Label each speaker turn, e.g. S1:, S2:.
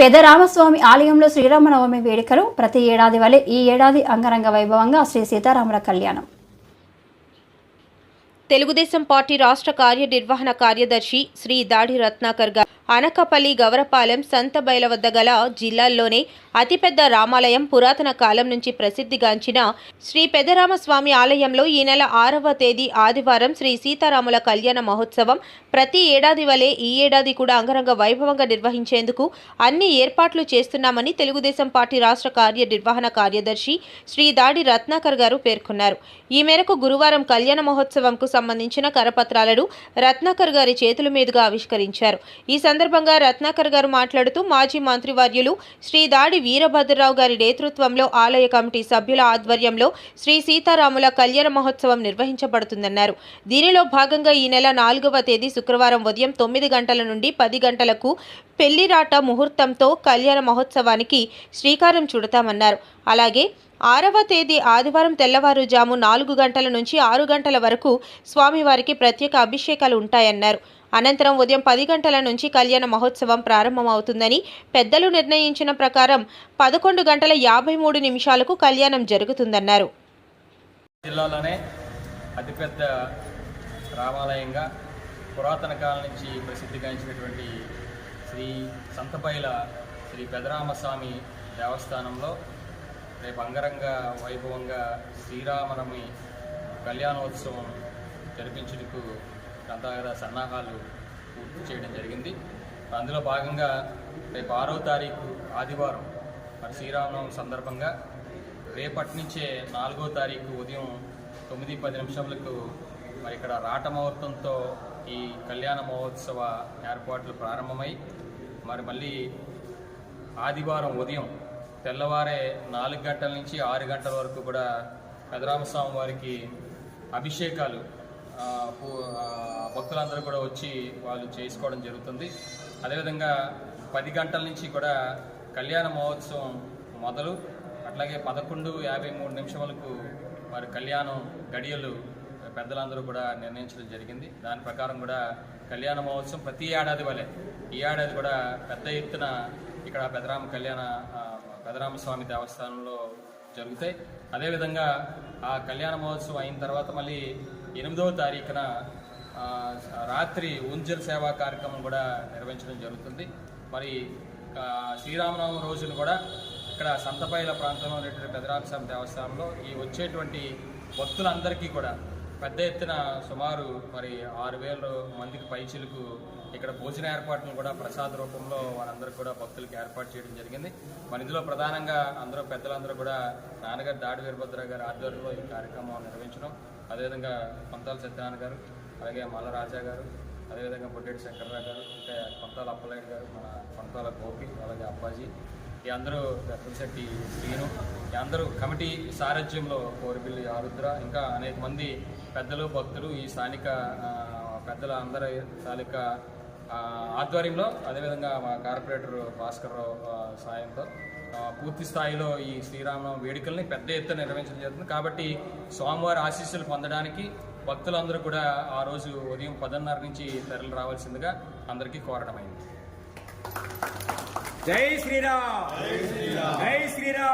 S1: పెదరామస్వామి ఆలయంలో శ్రీరామనవమి వేడుకలు. ప్రతి ఏడాది వలె ఈ ఏడాది అంగరంగ వైభవంగా శ్రీ సీతారాముల కళ్యాణం.
S2: తెలుగుదేశం పార్టీ రాష్ట్ర కార్యనిర్వహణ కార్యదర్శి శ్రీ దాడి రత్నాకర్ గారు. అనకపల్లి గవరపాలెం సంతబైల వద్ద గల జిల్లాల్లోనే అతిపెద్ద రామాలయం పురాతన కాలం నుంచి ప్రసిద్ధిగాంచిన శ్రీ పెదరామస్వామి ఆలయంలో ఈ నెల ఆరవ తేదీ ఆదివారం శ్రీ సీతారాముల కళ్యాణ మహోత్సవం ప్రతి ఏడాది వలె ఈ ఏడాది కూడా అంగరంగ వైభవంగా నిర్వహించేందుకు అన్ని ఏర్పాట్లు చేస్తున్నామని తెలుగుదేశం పార్టీ రాష్ట్ర కార్యనిర్వహణ కార్యదర్శి శ్రీ దాడి రత్నాకర్ గారు పేర్కొన్నారు. ఈ మేరకు గురువారం కళ్యాణ మహోత్సవంకు సంబంధించిన కరపత్రాలను రత్నాకర్ గారి చేతుల మీదుగా ఆవిష్కరించారు. ఈ సందర్భంగా రత్నాకర్ గారు మాట్లాడుతూ మాజీ మంత్రివర్యులు శ్రీ దాడి వీరభద్రరావు గారి నేతృత్వంలో ఆలయ కమిటీ సభ్యుల ఆధ్వర్యంలో శ్రీ సీతారాముల కళ్యాణ మహోత్సవం నిర్వహించబడుతుందన్నారు. దీనిలో భాగంగా ఈ నెల నాలుగవ తేదీ శుక్రవారం ఉదయం తొమ్మిది గంటల నుండి పది గంటలకు పెళ్ళిరాట ముహూర్తంతో కళ్యాణ మహోత్సవానికి శ్రీకారం చుడతామన్నారు. అలాగే ఆరవ తేదీ ఆదివారం తెల్లవారుజాము నాలుగు గంటల నుంచి ఆరు గంటల వరకు స్వామివారికి ప్రత్యేక అభిషేకాలు ఉంటాయన్నారు. అనంతరం ఉదయం పది గంటల నుంచి కళ్యాణ మహోత్సవం ప్రారంభమవుతుందని పెద్దలు నిర్ణయించిన ప్రకారం పదకొండు గంటల యాభై మూడు నిమిషాలకు కళ్యాణం జరుగుతుందన్నారు.
S3: జిల్లాలోనే అతిపెద్ద రామాలయంగా పురాతన కాలం నుంచి ప్రసిద్ధిగాంచినటువంటి శ్రీ సంతపైల శ్రీ పెదరామస్వామి దేవస్థానంలో రేపు అంగరంగ వైభవంగా శ్రీరామనవమి కళ్యాణోత్సవం జరిపించుటకు గ్రంథాగార సన్నాహాలు పూర్తి చేయడం జరిగింది. అందులో భాగంగా రేపు ఆరో తారీఖు ఆదివారం మరి శ్రీరామనవమి సందర్భంగా రేపటి నుంచే నాలుగో తారీఖు ఉదయం తొమ్మిది పది నిమిషములకు మరి ఇక్కడ రాట ముహూర్తంతో ఈ కళ్యాణ మహోత్సవ ఏర్పాట్లు ప్రారంభమై మరి మళ్ళీ ఆదివారం ఉదయం తెల్లవారే నాలుగు గంటల నుంచి ఆరు గంటల వరకు కూడా పెదరామస్వామి వారికి అభిషేకాలు భక్తులందరూ కూడా వచ్చి వాళ్ళు చేసుకోవడం జరుగుతుంది. అదేవిధంగా పది గంటల నుంచి కూడా కళ్యాణ మహోత్సవం మొదలు. అట్లాగే పదకొండు యాభై మూడు నిమిషములకు వారి కళ్యాణం గడియలు పెద్దలందరూ కూడా నిర్ణయించడం జరిగింది. దాని ప్రకారం కూడా కళ్యాణ మహోత్సవం ప్రతి ఏడాది వలె. ఈ ఏడాది కూడా పెద్ద ఎత్తున ఇక్కడ పెదరామ కళ్యాణ గదరామస్వామి దేవస్థానంలో జరుగుతాయి. అదేవిధంగా ఆ కళ్యాణ మహోత్సవం అయిన తర్వాత మళ్ళీ ఎనిమిదవ తారీఖున రాత్రి ఉంజల్ సేవా కార్యక్రమం కూడా నిర్వహించడం జరుగుతుంది. మరి శ్రీరామనవమి రోజున కూడా ఇక్కడ సంతపైల ప్రాంతంలో ఉన్నటువంటి పెదరామస్వామి దేవస్థానంలో ఈ వచ్చేటువంటి భక్తులందరికీ కూడా పెద్ద ఎత్తున సుమారు మరి ఆరు వేల మందికి పైచిలకు ఇక్కడ భోజన ఏర్పాట్లను కూడా ప్రసాద రూపంలో వారందరూ కూడా భక్తులకు ఏర్పాటు చేయడం జరిగింది. మరి ఇందులో ప్రధానంగా అందరూ పెద్దలందరూ కూడా నాన్నగారు దాడి వీరభద్ర గారి ఆధ్వర్యంలో ఈ కార్యక్రమం నిర్వహించడం అదేవిధంగా పంతాల సత్యనారాయణ గారు అలాగే మల్ల రాజా గారు అదేవిధంగా బొడ్డేటి శంకర్రావు గారు ఇంకా పంతాల అప్పలాయుడు గారు మన పంతాల గోపి అలాగే అప్పాజీ ఈ అందరూ రత్నశెట్టి శ్రీను అందరూ కమిటీ సారథ్యంలో కోరిపిల్లి ఆరుద్ర ఇంకా అనేక మంది పెద్దలు భక్తులు ఈ స్థానిక పెద్దల అందరి స్థానిక ఆధ్వర్యంలో అదేవిధంగా మా కార్పొరేటర్ భాస్కర్రావు ఆ, సాయంతో పూర్తి స్థాయిలో ఈ శ్రీరామనవమి వేడుకల్ని పెద్ద ఎత్తున నిర్వహించడం జరుగుతుంది. కాబట్టి స్వామివారి ఆశీస్సులు పొందడానికి భక్తులందరూ కూడా ఆ రోజు ఉదయం పదన్నర నుంచి తరలి రావాల్సిందిగా అందరికీ కోరడమైంది
S4: జై శ్రీరామ్! జై శ్రీరామ్! జై శ్రీరామ్!